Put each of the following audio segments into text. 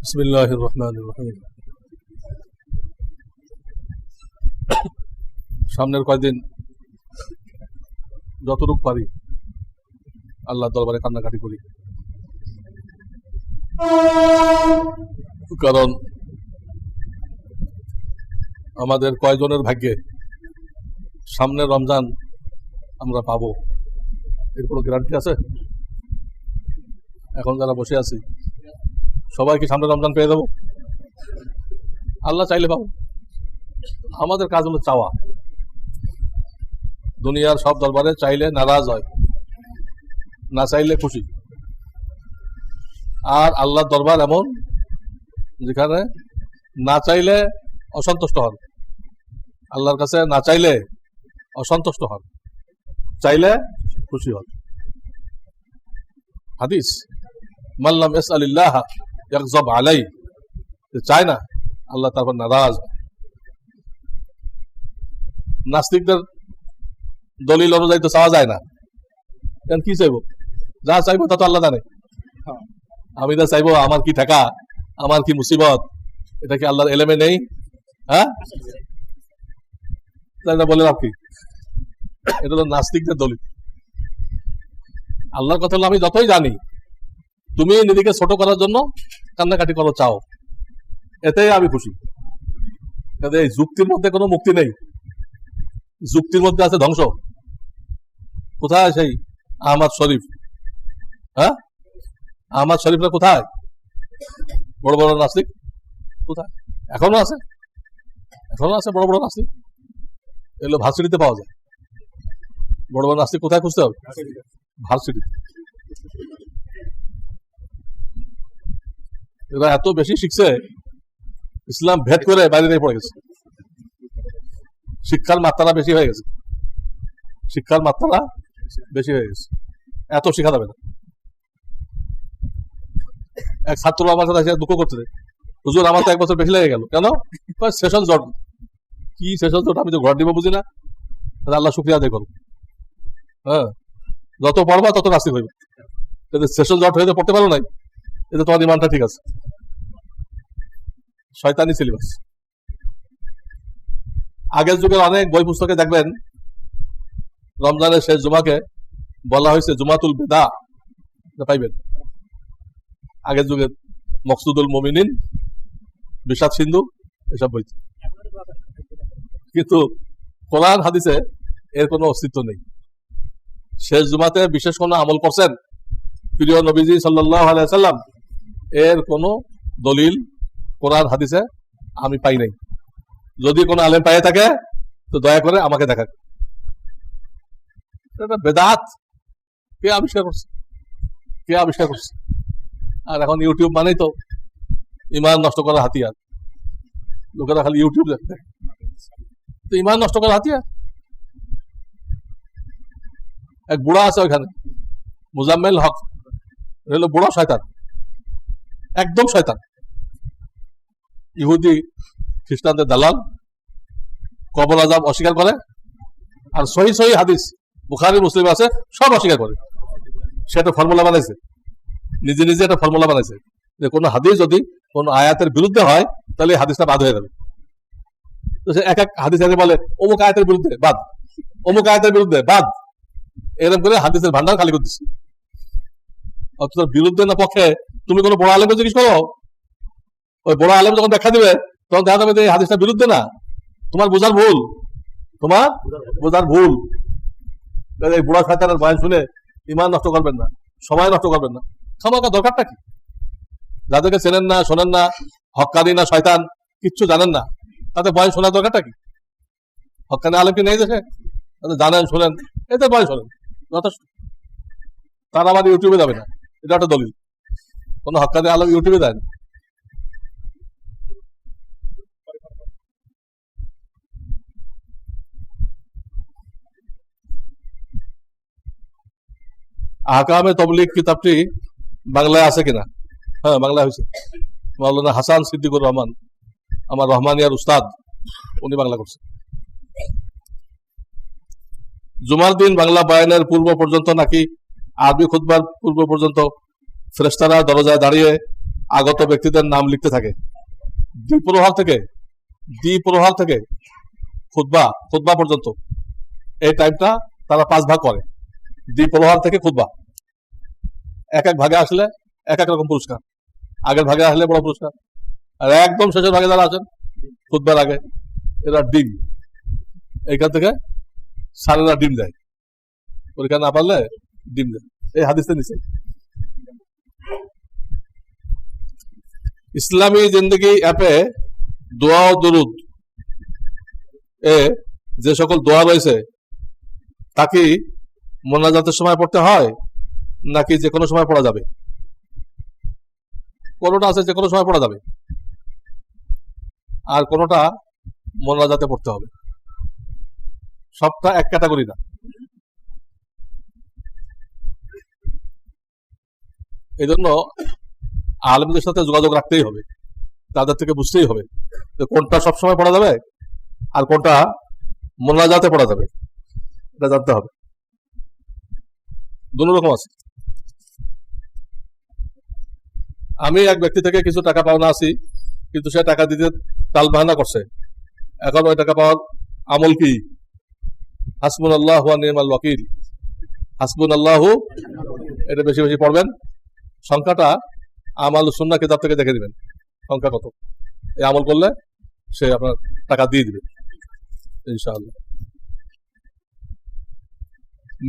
بسم الله الرحمن الرحيم সামনের কয়দিন যতটুক পারি আল্লাহ দরবারে কান্নাকাটি করি কারণ আমাদের কয়জনের ভাগ্যে সামনের রমজান আমরা পাবো এর কোনো গ্যারান্টি আছে এখন যারা বসে আছি সবাই কি সামনে রমজান পেয়ে দেবো। আল্লাহ চাইলে পাবো। আমাদের কাজ হলো চাওয়া। দুনিয়ার সব দরবারে চাইলে নারাজ হয়, না চাইলে খুশি। আর আল্লাহর দরবার এমন, যেখানে না চাইলে অসন্তুষ্ট হন। আল্লাহর কাছে না চাইলে অসন্তুষ্ট হন, চাইলে খুশি হন। হাদিস মাল্লাম এস আলিল্লাহ ইয়াকজব আলাই চায় না আল্লাহ তারপর নারাজ। নাস্তিকদের দলিল অনুযায়ী তো চাওয়া যায় না। কেন কি চাইব? যা চাইব তা তো আল্লাহ জানে। আমি যা চাইব, আমার কি ঠেকা? আমার কি মুসিবত? এটা কি আল্লাহর এলেমে নেই? হ্যাঁ? বলে লাভ কি? এটা তো নাস্তিকদের দলিল। আল্লাহর কথা হলো আমি যতই জানি তুমি নিজেকে ছোট করার জন্য কান্নাকাটি করো চাও। এতেই আমি খুশি। এই যুক্তির মধ্যে কোনো মুক্তি নেই। যুক্তির মধ্যে আছে ধ্বংস। কোথায় সেই আহমদ শরীফ? হ্যাঁ? আহমদ শরীফরা কোথায়? বড় বড় নাস্তিক? কোথায়? এখনও আছে? এখনও আছে বড় বড় নাস্তিক? এগুলো ভার্সিটিতে পাওয়া যায়। বড় বড় নাস্তিক কোথায় খুঁজতে হবে? ভার্সিটিতে। এরা এত বেশি শিখছে, ইসলাম ভেদ করে বাইরে পড়ে গেছে। শিক্ষার মাত্রাটা বেশি হয়ে গেছে। শিক্ষার মাত্রাটা বেশি হয়ে গেছে। এত শেখা যাবে না। এক ছাত্র আমার সাথে দুঃখ করতে হুজুর, আমার তো এক বছর বেশি লেগে গেল। কেন? সেশন জট। কি সেশন জট? আমি তো ঘর দিব বুঝি না। আল্লাহ শুক্রিয়া আদায় করো। হ্যাঁ যত পড়বা তত নাস্তিক হইবে। সেশন জট হয়ে পড়তে পারো নাই। এতে তোমার ইমানটা ঠিক আছে। শয়তানি সিলেবাস আগের যুগের অনেক বই পুস্তকে দেখবেন, রমজানের শেষ জুমাকে বলা হয়েছে জুমাতুল বেদা। পাইবেন। আগের যুগে মকসুদুল মমিনিন, বিষাদ সিন্ধু, এসব বই। কিন্তু কোরআন হাদিসে এর কোনো অস্তিত্ব নেই। শেষ জুমাতে বিশেষ কোনো আমল করছেন প্রিয় নবীজি সাল্লাহ আলাইসাল্লাম এর কোনো দলিল কোরআন, হাদিসে আমি পাই নাই। যদি কোনো আলেম পাইয়ে থাকে, তো দয়া করে আমাকে দেখাক। এটা বেদাত। কে আবিষ্কার করছে? কে আবিষ্কার করছে? আর এখন ইউটিউব মানেই তো ইমান নষ্ট করার হাতিয়ার। লোকেরা খালি ইউটিউব দেখতে তো ইমান নষ্ট করার হাতিয়ার? এক বুড়া আছে ওইখানে। মুজাম্মেল হক। বুড়া শয়তান। একদম শয়তান। ইহুদি, খ্রিস্টানদের দালাল কবর আজাব অস্বীকার করে, আর সহি সহি হাদিস, বুখারি, মুসলিম আছে, সব অস্বীকার করে। সে একটা ফর্মুলা বানাইছে। নিজে নিজে একটা ফর্মুলা বানাইছে। যে কোনো হাদিস যদি কোন আয়াতের বিরুদ্ধে হয়, তাহলে হাদিসটা বাদ হয়ে যাবে। তো সে এক এক হাদিস বলে, অমুক আয়াতের বিরুদ্ধে, বাদ। অমুক আয়াতের বিরুদ্ধে, বাদ। এরকম করে হাদিসের ভান্ডার খালি করতেছে অথচ বিরুদ্ধে না পক্ষে তুমি কোনো বড় আলেমকে জিজ্ঞেস করো? ওই বড় আলেম যখন দেখা দিবে, তখন দেখা যাবে এই হাদিসটা বিরুদ্ধে না। তোমার বোঝার ভুল। তোমার বোঝার ভুল। এই বুড়া শয়তানের বয়ান শুনে ইমান নষ্ট করবেন না। সময় নষ্ট করবেন না। খামাকা দরকারটা কি? যাদেরকে চেনেন না, শোনেন না, হকানি না, শয়তান, কিচ্ছু জানেন না। তাদের বয়স শোনার দরকারটা কি? হকানি আলেম কি নেই দেখে তাদের জানেন, শোনেন। এতে বয়স শোনেন। যথেষ্ট। তারা আবার ইউটিউবে যাবে না। এটা একটা দলিল। কোন হকানি আলম ইউটিউবে দেয় না আহকামে তবলিগ কিতাবটি বাংলায় আছে কিনা? হ্যাঁ বাংলায় হয়েছে। মাওলানা হাসান সিদ্দিকুর রহমান, আমার রহমানিয়ার উস্তাদ, উনি বাংলা করছে। জুমার দিন বাংলা বয়ানের পূর্ব পর্যন্ত নাকি আরবি খুতবার পূর্ব পর্যন্ত ফ্রেস্তারা দরজায় দাঁড়িয়ে আগত ব্যক্তিদের নাম লিখতে থাকে। দ্বিপ্রহার থেকে দ্বিপ্রহার থেকে খুতবা খুতবা পর্যন্ত। এই টাইমটা তারা পাঁচ ভাগ করে। দ্বিপ্রহার থেকে খুতবা। এক এক ভাগে আসলে এক এক রকম পুরস্কার। আগের ভাগে আসলে বড় পুরস্কার। আর একদম শেষের ভাগে যারা আছেন, খুতবার আগে, এরা ডিম। এইখান থেকে সারেরা ডিম দেয়। পরীক্ষা না পারলে ডিম দেয়। এই হাদিসে নিচে। ইসলামী জিন্দগি অ্যাপে দোয়া ও দরুদ এ যে সকল দোয়া রয়েছে, তা কি মোনাজাতের সময় পড়তে হয়, নাকি যে কোনো সময় পড়া যাবে? কোনোটা আছে যে কোনো সময় পড়া যাবে। আর কোনোটা মোনাজাতে পড়তে হবে। সবটা এক ক্যাটাগরি না। এই জন্য আলমদের সাথে যোগাযোগ রাখতেই হবে। তাদের থেকে বুঝতেই হবে কোনটা সবসময় পড়া যাবে আর কোনটা মোনাজাতে পড়া যাবে। এটা জানতে হবে। দুটো রকম আছে। আমি এক ব্যক্তি থেকে কিছু টাকা পাওনা আছি কিন্তু সে টাকা দিতে তাল বাহানা করছে। এখন ওই টাকা পাওয়ার আমল কি? হাসবুন আল্লাহ নির্মাল ওয়াকিল। হাসবুন আল্লাহ এটা বেশি বেশি পড়বেন। সংখ্যাটা আমাল সুন্না কিতাব থেকে দেখে দিবেন সংখ্যা কত? এই আমল করলে সে আপনার টাকা দিয়ে দিবে। ইনশাআল্লাহ।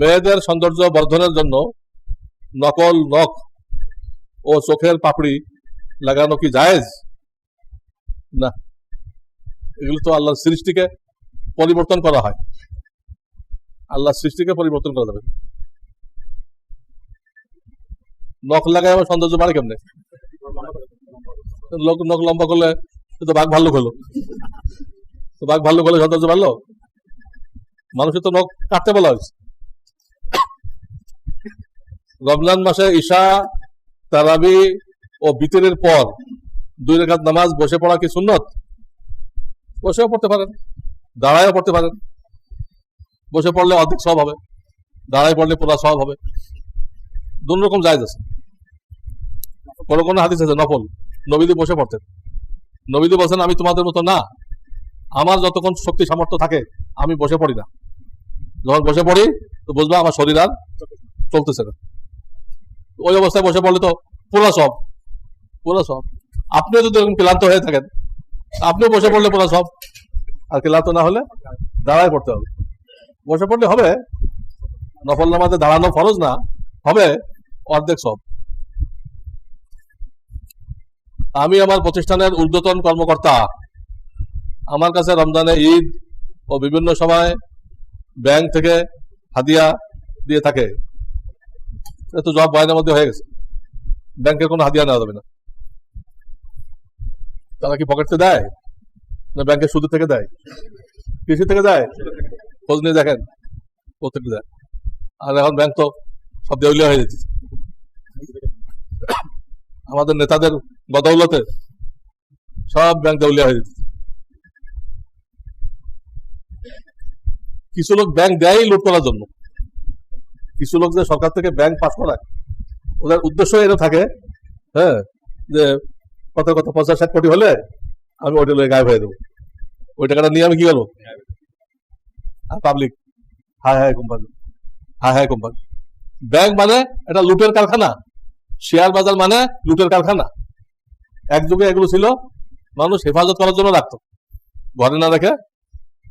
মেয়েদের সৌন্দর্য বর্ধনের জন্য নকল নখ ও চোখের পাপড়ি লাগানো কি জায়েজ? না। এগুলো তো আল্লাহর সৃষ্টিকে পরিবর্তন করা হয়। আল্লাহর সৃষ্টিকে পরিবর্তন করা যাবে। নখ লাগায় আমার সৌন্দর্য বাড়ে কেমনে? লোক নখ লম্বা করলে তো বাঘ ভাল্লুক হলো। তো বাঘ ভাল্লুক হলে সৌন্দর্য বাড়লো? মানুষের তো নখ কাটতে বলা হয়েছে। রমজান মাসে ঈশা, তারাবি ও বিতরের পর দুই রেখাত নামাজ, বসে পড়া কি সুন্নত? বসেও পড়তে পারেন, দাঁড়ায়ও পড়তে পারেন। বসে পড়লে অর্ধেক সব হবে, দাঁড়ায় পড়লে পুরা সব হবে। দু রকম জায়জ আছে। কোন কোন হাদিস আছে, নফল। নবীদি বসে পড়তেন। নবীদি বলছেন, আমি তোমাদের মতো না। আমার যতক্ষণ শক্তি সামর্থ্য থাকে, আমি বসে পড়ি না। যখন বসে পড়ি, তো বুঝবা আমার শরীর আর চলতেছে না। ওই অবস্থায় বসে পড়লে তো পুরো সব পুরো সব। আপনিও যদি ক্লান্ত হয়ে থাকেন আপনিও বসে পড়লে পুরো সব। আর ক্লান্ত না হলে দাঁড়ায় পড়তে হবে। বসে পড়লে হবে। নফল নামাজে দাঁড়ানো ফরজ না, হবে অর্ধেক সব। আমি আমার প্রতিষ্ঠানের ঊর্ধ্বতন কর্মকর্তা। আমার কাছে রমজানে ঈদ ও বিভিন্ন সময় ব্যাংক থেকে হাদিয়া দিয়ে থাকে। এটা তো জব বয়ানের মধ্যে হয়ে গেছে। ব্যাংকের কোনো হাদিয়া নেওয়া যাবে না। তারা কি পকেটতে দেয়? না ব্যাংকের সুদ থেকে দেয়? কৃষি থেকে দেয়? খোঁজ নিয়ে দেখেন প্রত্যেকটা দেয়? আর এখন ব্যাংক তো সব দেউলিয়া হয়ে যাচ্ছে। আমাদের নেতাদের বদৌলতে সব ব্যাংক দেউলিয়া হয়ে যাচ্ছে কিছু লোক ব্যাংক দেয় লুট করার জন্য। কিছু লোক যে সরকার থেকে ব্যাংক পাস করায়। ওদের উদ্দেশ্য এটা থাকে হ্যাঁ যে কত কত পঞ্চাশ ষাট কোটি হলে আমি ওইটা লয়ে গায়েব হয়ে দেবো। ওই টাকাটা নিয়ে আমি কি করব? আর পাবলিক হায় হায় কোম্পানি, হায় হায় কোম্পানি। ব্যাংক মানে এটা লুটের কারখানা শেয়ার বাজার মানে লুটের কারখানা। এক যুগে এগুলো ছিল মানুষ হেফাজত করার জন্য রাখতো। ঘরে না রেখে,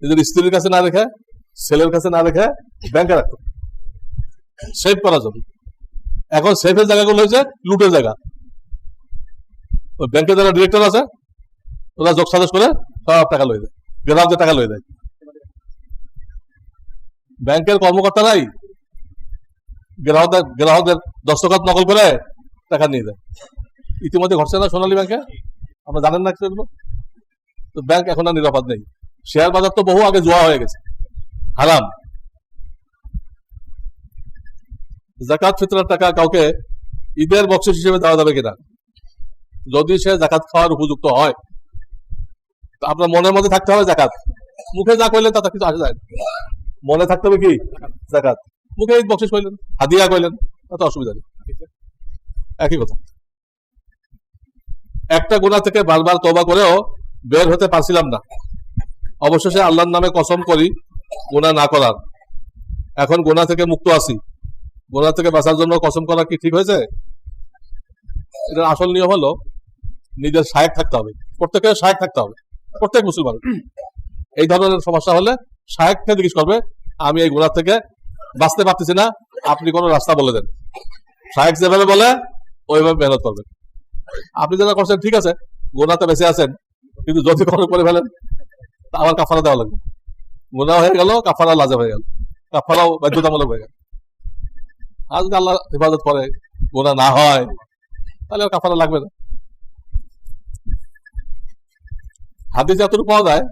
নিজের স্ত্রীর কাছে না রেখে, ছেলের কাছে না রেখে ব্যাংকে রাখতো। সেভ করার জন্য। এখন সেফের জায়গাগুলো হয়েছে লুটের জায়গা। ওই ব্যাংকে যারা ডিরেক্টর আছে, ওরা যোগ সাজস করে সব টাকা লয়ে দেয়। গ্রাহকদের টাকা লয়ে দেয়। ব্যাংকের কর্মকর্তারাই গ্রাহকদের গ্রাহকদের দস্তখত নকল করে টাকা নিয়ে দেয়। ইতিমধ্যে ঘটছে না সোনালী ব্যাংকে? আপনারা জানেন না এগুলো? তো ব্যাংক এখন আর নিরাপদ নেই। শেয়ার বাজার তো বহু আগে জোয়া হয়ে গেছে। হারাম। জাকাত ফিতরার টাকা কাউকে ঈদের বকশিস হিসেবে দেওয়া যাবে কিনা? যদি সে জাকাত খাওয়ার উপযুক্ত হয়, তো আপনার মনের মধ্যে থাকতে হবে জাকাত। মুখে যা কইলেন তাতে কিছু আসে যায়। মনে থাকতে হবে কি? জাকাত। মুখে ঈদ বকশিস কইলেন, হাদিয়া কইলেন, তাতে অসুবিধা নেই। একই কথা। একটা গুণা থেকে বারবার তবা করেও বের হতে পারছিলাম না। অবশেষে আল্লাহর নামে কসম করি গুণা না করার। এখন গোনা থেকে মুক্ত আছি। গুণা থেকে বাঁচার জন্য কসম করা কি ঠিক হয়েছে? এটার আসল নিয়ম হলো, নিজের সাহেব থাকতে হবে। প্রত্যেকের সাহেব থাকতে হবে। প্রত্যেক মুসলমান। এই ধরনের সমস্যা হলে সাহেবকে জিজ্ঞেস করবে, আমি এই গুণা থেকে বাঁচতে পারতেছি না, আপনি কোনো রাস্তা বলে দেন। সাহেব যেভাবে বলে, ওইভাবে মেহনত করবেন আপনি যেটা করছেন, ঠিক আছে, গোনাতে বেঁচে আছেন, কিন্তু যদি কোনো করে ফেলেন, তা আবার কাফারা দেওয়া লাগবে। গোনা হয়ে গেল কাফারা লাজে হয়ে গেল। কাফারাও বাধ্যতামূলক হয়ে গেল। আজকে আল্লাহ হেফাজত করে গোনা না হয়, তাহলে আর কাফারা লাগবে না। হাদিস এতটুকু পাওয়া যায়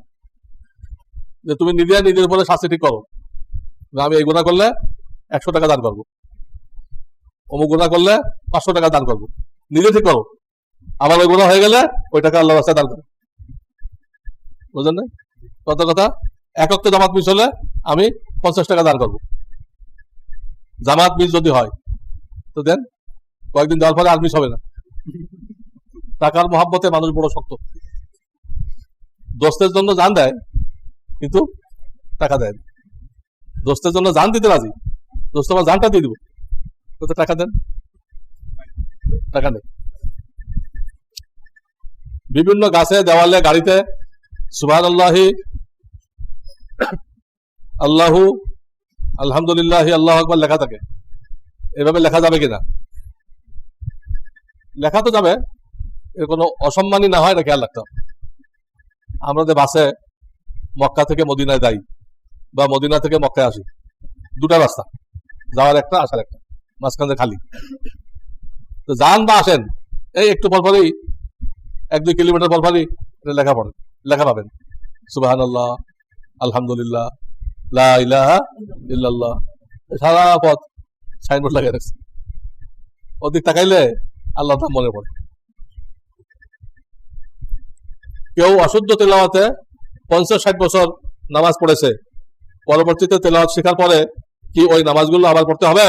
যে তুমি নিজে নিজের উপরে শাস্তি ঠিক করো। আমি এই গোনা করলে একশো টাকা দান করব। অমুক গোনা করলে পাঁচশো টাকা দান করব। নিজে ঠিক করো। আবার ওই গুণা হয়ে গেলে ওই টাকা আল্লাহ রাস্তায় দান করো। বুঝলেন না? কত কথা। এক অক্ট জামাত মিস হলে আমি পঞ্চাশ টাকা দান করব। জামাত মিস যদি হয়, তো দেন, কয়েকদিন যাওয়ার পরে আর মিস হবে না। টাকার মহাব্বতে মানুষ বড় শক্ত। দোস্তের জন্য জান দেয়, কিন্তু টাকা দেয়। দোস্তের জন্য জান দিতে রাজি, দোস্ত আমার জানটা দিয়ে দিব। তো টাকা দেন। টাকা নেই। বিভিন্ন গাছে, দেওয়ালে, গাড়িতে সুবাহ আল্লাহি আল্লাহু আলহামদুলিল্লাহ, আল্লাহ আকবর লেখা থাকে। এভাবে লেখা যাবে কিনা? লেখা তো যাবে, এর কোনো অসম্মানী না হয়, এটা খেয়াল রাখতে হবে। আমরা যে বাসে মক্কা থেকে মদিনায় যাই, বা মদিনা থেকে মক্কায় আসি, দুটা রাস্তা, যাওয়ার একটা, আসার একটা, মাঝখানে খালি। তো যান বা আসেন, এই একটু পরপরই এক, দুই কিলোমিটার পরপরই এটা লেখা পড়েন লেখা পাবেন। সুবাহান আল্লাহ আলহামদুলিল্লাহ ইল্লাল্লাহ। সারা পথ সাইনবোর্ড লাগিয়ে রাখছে। ওদিক তাকাইলে আল্লাহ নাম মনে পড়ে। কেউ অশুদ্ধ তেলাওয়াতে পঞ্চাশ, ষাট বছর নামাজ পড়েছে, পরবর্তীতে তেলাওয়াত শেখার পরে কি ওই নামাজগুলো আবার পড়তে হবে?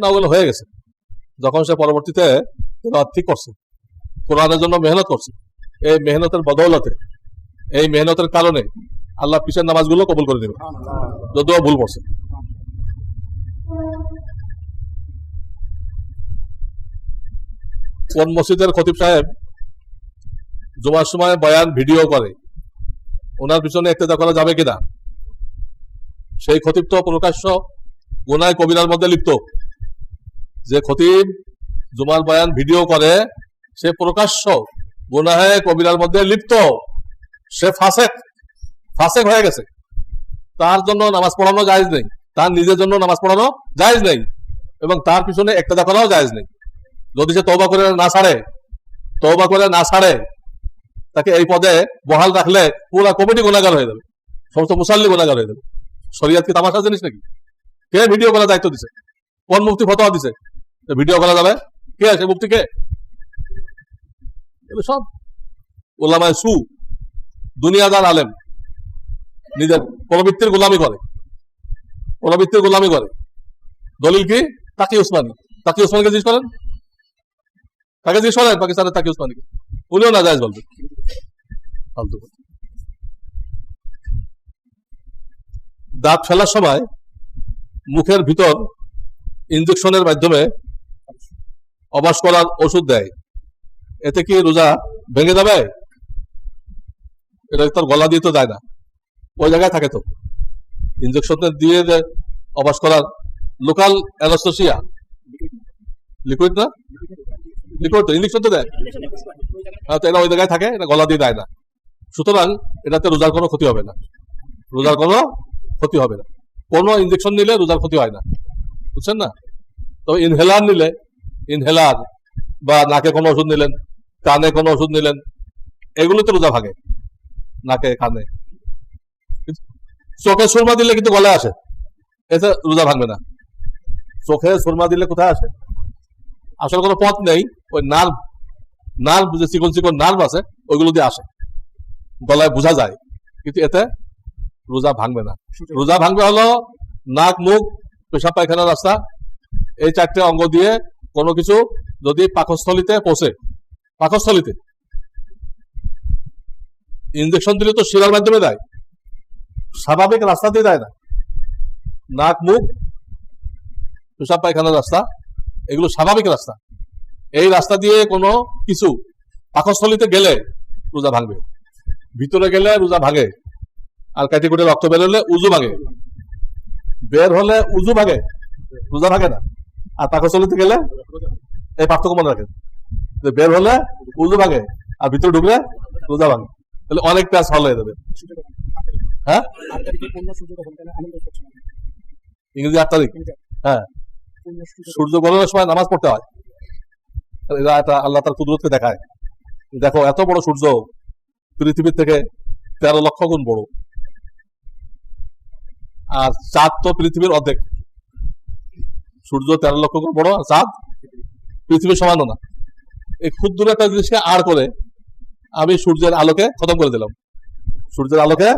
না, ওগুলো হয়ে গেছে। যখন সে পরবর্তীতে তেলাওয়াত ঠিক করছে। কোরআনের জন্য মেহনত করছে। এই মেহনতের বদৌলতে, এই মেহনতের কারণে আল্লাহ পিছের নামাজগুলো কবুল করে দেবে যদিও ভুল করছে। কোন মসজিদের খতিব সাহেব জুমার সময় বয়ান, ভিডিও করে, ওনার পিছনে একটা করা যাবে কিনা? সেই খতিব তো প্রকাশ্য গুনায় কবিরার মধ্যে লিপ্ত। যে খতিব জুমার বয়ান, ভিডিও করে সে প্রকাশ্য, গুনাহে কবিরার মধ্যে লিপ্ত। সে ফাসেক ফাসেক হয়ে গেছে। তার জন্য নামাজ পড়ানো জায়েজ নেই। তার নিজের জন্য নামাজ পড়ানো জায়েজ নেই। এবং তার পিছনে একটা করাও জায়েজ নেই। যদি সে তৌবা করে না ছাড়ে তৌবা করে না ছাড়ে তাকে এই পদে বহাল রাখলে পুরা কমিটি গুণাগার হয়ে যাবে। সমস্ত মুসাল্লি গুণাগার হয়ে যাবে। শরিয়াত কি তামাশা জিনিস নাকি? কে ভিডিও করার দায়িত্ব দিছে? কোন মুক্তি ফতোয়া দিছে? ভিডিও করা যাবে? কে? আছে মুক্তি কে? এগুলো সব ওলামায় সু, দুনিয়াদার আলেম, নিজের পরবৃত্তির গোলামি করে। পরবৃত্তির গোলামি করে। দলিল কি? তাকি উসমানী। তাকি উসমানকে জিজ্ঞেস করেন? তাকে জিজ্ঞেস করেন? পাকিস্তানের তাকি উসমানীকে। উনিও না যায় বলবে ফালতু দাঁত ফেলার সময় মুখের ভিতর ইঞ্জেকশনের মাধ্যমে অবাস করার ওষুধ দেয়। এতে কি রোজা ভেঙে যাবে? এটা তার গলা দিয়ে তো দেয় না। ওই জায়গায় থাকে তো। ইঞ্জেকশন দিয়ে অবাস করার লোকাল অ্যানাস্থেসিয়া লিকুইড না? লিকুইড তো ইঞ্জেকশন তো দেয়। হ্যাঁ, তো এটা ওই জায়গায় থাকে এটা গলা দিয়ে দেয় না। সুতরাং এটাতে রোজার কোনো ক্ষতি হবে না। রোজার কোনো ক্ষতি হবে না। কোনো ইঞ্জেকশন নিলে রোজার ক্ষতি হয় না। বুঝছেন না? তো ইনহেলার নিলে ইনহেলার বা নাকে কোনো ওষুধ নিলেন কানে কোনো ওষুধ নিলেন, এগুলোতে রোজা ভাগে, নাকে, কানে। চোখে সুরমা দিলে কিন্তু গলায় আসে, এতে রোজা ভাঙবে না। চোখে সুরমা দিলে কোথায় আসে? আসলে কোনো পথ নেই, ওই নার্ভ নার্ভ যে চিকন চিকন নার্ভ আছে, ওইগুলো দিয়ে আসে। গলায় বোঝা যায়, কিন্তু এতে রোজা ভাঙবে না। রোজা ভাঙবে হলো নাক, মুখ, পেশাব, পায়খানার রাস্তা, এই চারটে অঙ্গ দিয়ে কোনো কিছু যদি পাকস্থলিতে পৌঁছে পাকস্থলিতে। ইঞ্জেকশন দিলে তো শিরার মাধ্যমে দেয়। স্বাভাবিক রাস্তা দিয়ে দেয় না। নাক, মুখ, পেশাব, পায়খানার রাস্তা, এগুলো স্বাভাবিক রাস্তা। এই রাস্তা দিয়ে কোনো কিছু পাকস্থলিতে গেলে রোজা ভাঙবে। ভিতরে গেলে রোজা ভাঙে। আর কাটি কুটে রক্ত বেরোলে উজু ভাঙে। বের হলে উজু ভাঙে। রোজা ভাঙে না। আর পাকস্থলিতে গেলে এই পার্থক্য মনে রাখেন। বের হলে উজু ভাঙে আর ভিতরে ঢুকলে রোজা ভাঙে তাহলে অনেক প্যাস হল হয়ে যাবে। হ্যাঁ। ইংরেজি আট তারিখ। হ্যাঁ। সূর্য সূর্য সময় নামাজ পড়তে হয়। এরা এটা আল্লাহ তার কুদরতকে দেখায়। দেখো, এত বড় সূর্য পৃথিবীর থেকে তেরো লক্ষ গুণ বড়। আর চাঁদ তো পৃথিবীর অর্ধেক। সূর্য তেরো লক্ষ গুণ বড়, আর চাঁদ পৃথিবীর সমানও না। এই ক্ষুদ্র একটা জিনিসকে আড় করে। আমি সূর্যের আলোকে খতম করে দিলাম। সূর্যের আলোকে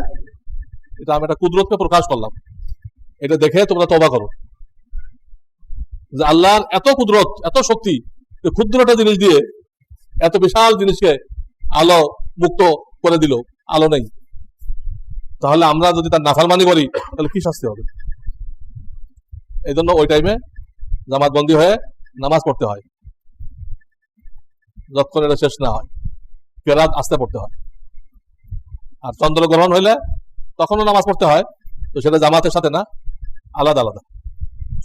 এটা আমি একটা কুদরতকে প্রকাশ করলাম। এটা দেখে তোমরা তবা করো। যে আল্লাহর এত কুদরত, এত শক্তি ক্ষুদ্র একটা জিনিস দিয়ে এত বিশাল জিনিসকে আলো মুক্ত করে দিল, আলো নেই। তাহলে আমরা যদি তার নাফারমানি করি, তাহলে কি শাস্তি হবে? এই জন্য ওই টাইমে জামাত বন্দী হয়ে নামাজ পড়তে হয়। যতক্ষণ এটা শেষ না হয় কেরাত আসতে পড়তে হয় আর চন্দ্রগ্রহণ হইলে তখনও নামাজ পড়তে হয় তো সেটা জামাতের সাথে না আলাদা আলাদা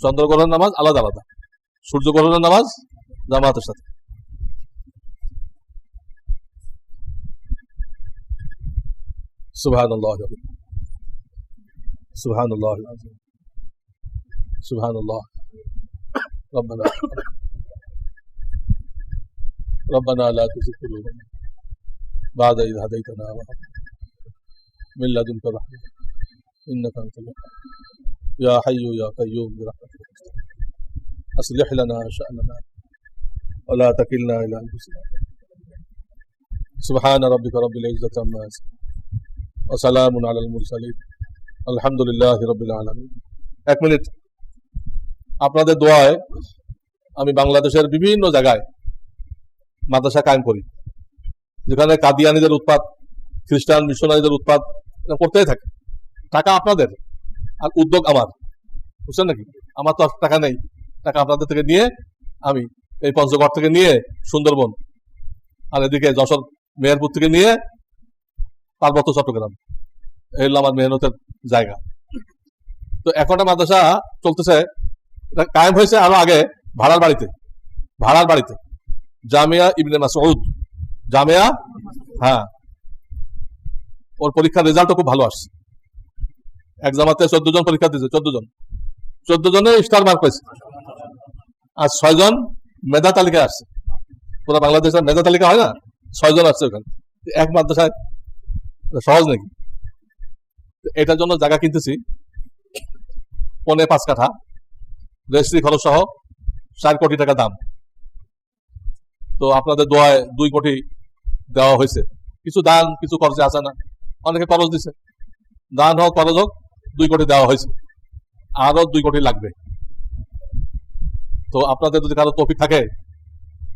চন্দ্রগ্রহণের নামাজ আলাদা আলাদা সূর্যগ্রহণের নামাজ জামাতের সাথে সুবহান আল্লাহ সুবহান আল্লাহ সুবহান আল্লাহ ربنا ربنا لا تزغ قلوبنا بعد إذ هديتنا وهب من لدنك رحمة إنك أنت الوهاب يا حي يا قيوم برحمتك أصلح لنا شأننا ولا تكلنا إلى أنفسنا سبحان ربك رب العزة عما يصفون وسلام على المرسلين الحمد لله رب العالمين এক মিনিট আপনাদের দোয়ায় আমি বাংলাদেশের বিভিন্ন জায়গায় মাদ্রাসা কায়েম করি। যেখানে কাদিয়ানিদের উৎপাত, খ্রিস্টান মিশনারিদের উৎপাত করতেই থাকে। টাকা আপনাদের, আর উদ্যোগ আমার। বুঝছেন নাকি? আমার তো টাকা নেই। টাকা আপনাদের থেকে নিয়ে আমি এই পঞ্চগড় থেকে নিয়ে সুন্দরবন, আর এদিকে যশোর, মেহেরপুর থেকে নিয়ে পার্বত্য চট্টগ্রাম। এই হলো আমার মেহনতের জায়গা। তো একটা মাদ্রাসা চলতেছে, এটা কায়েম হয়েছে আরও আগে, ভাড়ার বাড়িতে ভাড়ার বাড়িতে। জামিয়া ইবনে মাসউদ। জামিয়া? হ্যাঁ। ওর পরীক্ষার রেজাল্টও খুব ভালো আসছে। এক জামাতে চোদ্দ জন পরীক্ষা দিয়েছে, চোদ্দ জন। চোদ্দ জনে স্টার মার্ক পেয়েছে আর ছয় জন মেধা তালিকায় আসছে। পুরো বাংলাদেশের মেধা তালিকা হয় না? ছয় জন আসছে ওখানে। এক মাদ্রাসায় সহজ নাকি? এটার জন্য জায়গা কিনতেছি। পনে পাঁচ কাঠা। রেজিস্ট্রি খরচ সহ চার কোটি টাকা দাম। তো আপনাদের দোয়ায় দুই কোটি দেওয়া হয়েছে। কিছু দান, কিছু খরচে আসে না? অনেকে খরচ দিছে। দান হোক, খরচ হোক, দুই কোটি দেওয়া হয়েছে। আরও দুই কোটি লাগবে। তো আপনাদের যদি কারও টপিক থাকে,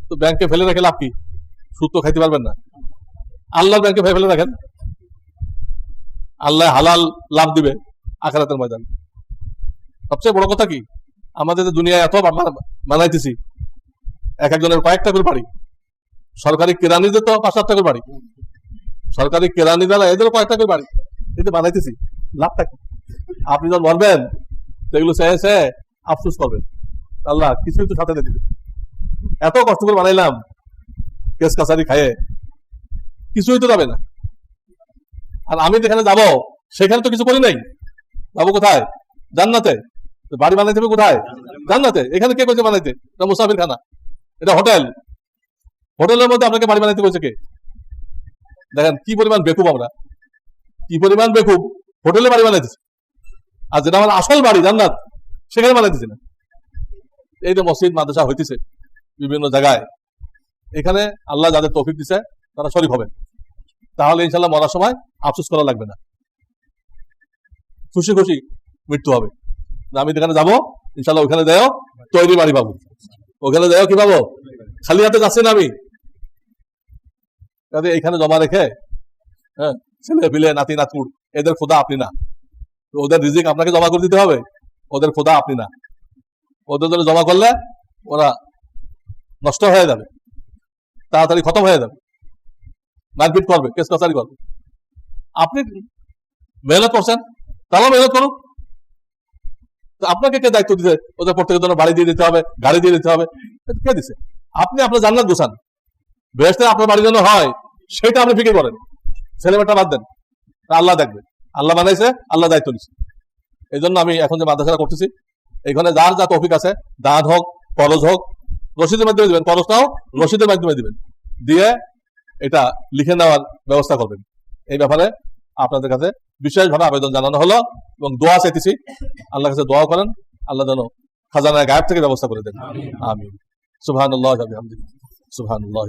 তো ব্যাংকে ফেলে রেখে লাভ কি? সুদ তো খাইতে পারবেন না। আল্লাহর ব্যাংকে ফেলে রাখেন। আল্লাহ হালাল লাভ দিবে আখারাতের ময়দান। সবচেয়ে বড় কথা কি? আমাদের দুনিয়ায় এত বানাইতেছি এক একজনের কয়েকটা করে বাড়ি। সরকারি কেরানিদের তো পাঁচ সাতটা করে বাড়ি। সরকারি কেরানি দ্বারা এদেরও কয়েকটা করে বাড়ি। যে বানাইতেছি। লাভটা কি? আপনি যখন মরবেন তো এগুলো সে সে আফসোস করবেন। আল্লাহ কিছুই তো সাথে দিবে এত কষ্ট করে বানাইলাম, কেস কাছারি খায়ে কিছুই তো যাবে না। আর আমি যেখানে যাব, সেখানে তো কিছু করি নাই। যাব কোথায়? জান্নাতে। বাড়ি বানাইতে হবে কোথায়? জান্নাতে। এখানে কে কইছে বানাইতে? মুসাফির খানা এটা হোটেল। হোটেলের মধ্যে আপনাকে বাড়ি বানাইতে কইছে কে? দেখেন, কি পরিমাণ বেকুব আমরা। কি পরিমাণ বেকুব? হোটেলে বাড়ি বানাইতেছে। আর যেটা আমার আসল বাড়ি, জান্নাত, সেখানে বানাইতেছে না। এই যে মসজিদ, মাদ্রাসা হইতেছে বিভিন্ন জায়গায়। এখানে আল্লাহ যাদের তৌফিক দিছে, তারা শরীফ হবেন তাহলে ইনশাল্লাহ মরার সময় আফসোস করা লাগবে না। খুশি খুশি মৃত্যু হবে। আমি যেখানে যাব ইনশাল্লাহ ওইখানে দেয় তৈরি বাড়ি পাবো। ওখানে দেয় কি পাবো খালি হাতে যাচ্ছি না আমি? এখানে জমা রেখে হ্যাঁ ছেলে পিলে, নাতি, নাতকুর, এদের খোদা আপনি না। ওদের রিজিক আপনাকে জমা করে দিতে হবে, ওদের খোদা আপনি না। ওদের জন্য জমা করলে ওরা নষ্ট হয়ে যাবে, তাড়াতাড়ি খতম হয়ে যাবে, মারপিট করবে কেস কাছারি করবে। আপনি মেহনত করছেন, তারাও মেহনত করুক। তো আপনাকে কে দায়িত্ব দিতে ওদের প্রত্যেকের জন্য বাড়ি দিয়ে দিতে হবে, গাড়ি দিয়ে দিতে হবে? কে দিছে? আপনি আপনার জান্নাত গোছান। বেহেস্তে আপনার বাড়ি যেন হয়, সেটা আপনি ফিকে করেন। ছেলেমেয়েটা বাদ দেন। আল্লাহ দেখবে। আল্লাহ বানাইছে, আল্লাহ দায়িত্ব নিচ্ছে এই জন্য আমি এখন যে মাদ্রাসা করতেছি এখানে যার যা টপিক আছে দাঁত হোক করজ হোক রসিদের মাধ্যমে দিবেন। করজটাও রসিদের মাধ্যমে দিবেন। দিয়ে এটা লিখে নেওয়ার ব্যবস্থা করবেন। এই ব্যাপারে আপনাদের কাছে বিশেষভাবে আবেদন জানানো হলো এবং দোয়া চাইতেছি আল্লাহ কাছে দোয়া করেন আল্লাহ যেন খাজানায় গায়েব থেকে ব্যবস্থা করে দেন। আমি সুহান সুবহানাল্লাহ